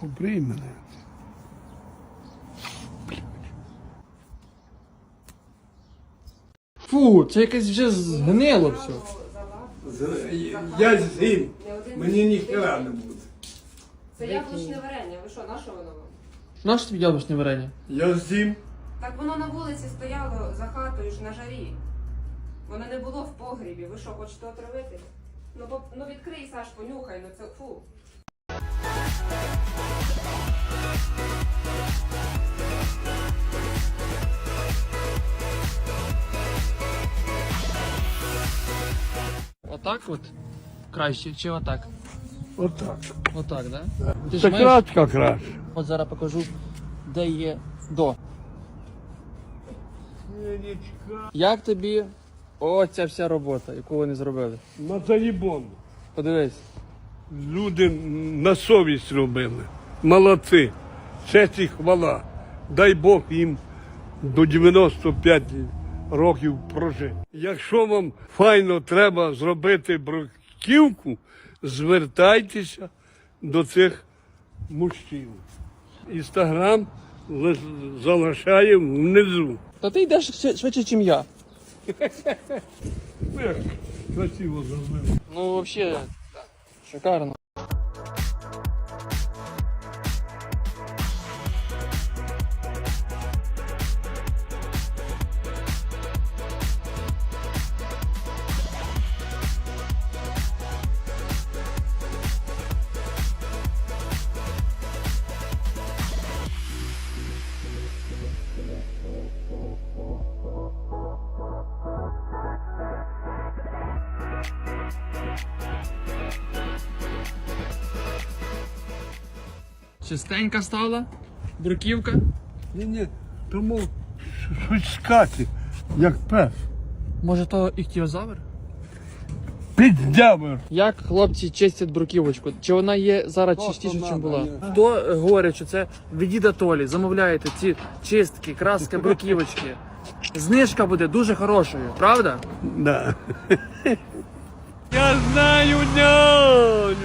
Побрий мене. Фу, це якесь вже згнило все. Я з'їм. Мені ніхера не буде. Це яблучне варення. Ви що, на що воно вам? Нащо тобі яблучне варення? Я з'їм. Так воно на вулиці стояло за хатою ж на жарі. Воно не було в погрібі. Ви що, хочете отравити? Ну, по- ну відкрий, Саш, понюхай, ну це фу. Отак от? Краще, чи отак? Отак. Отак, да? Ти ж Це маєш, кратка краще. от зараз покажу, де є до. Як тобі оця вся робота, яку вони зробили? На заїбон. Подивись. Люди на совість робили. Молодці. Честь і хвала. Дай Бог їм до 95 років прожити. Якщо вам файно треба зробити бруківку, звертайтеся до цих мужчин. Інстаграм лиш- залишаємо внизу. Та ти йдеш швидше, ніж я. Ех, Красиво зробили. Ну, взагалі, шикарно. Чистенька стала, бруківка. Ні, ні, тому щось скати, як пес. Може то іхтіозавр? Піддявер. Як хлопці чистять бруківочку? Чи вона є зараз чистіше, ніж була? Хто е, говорить, що це від діда Толі, замовляєте ці чистки, краски, бруківочки. Знижка буде дуже хорошою, правда? Да. Я знаю няню.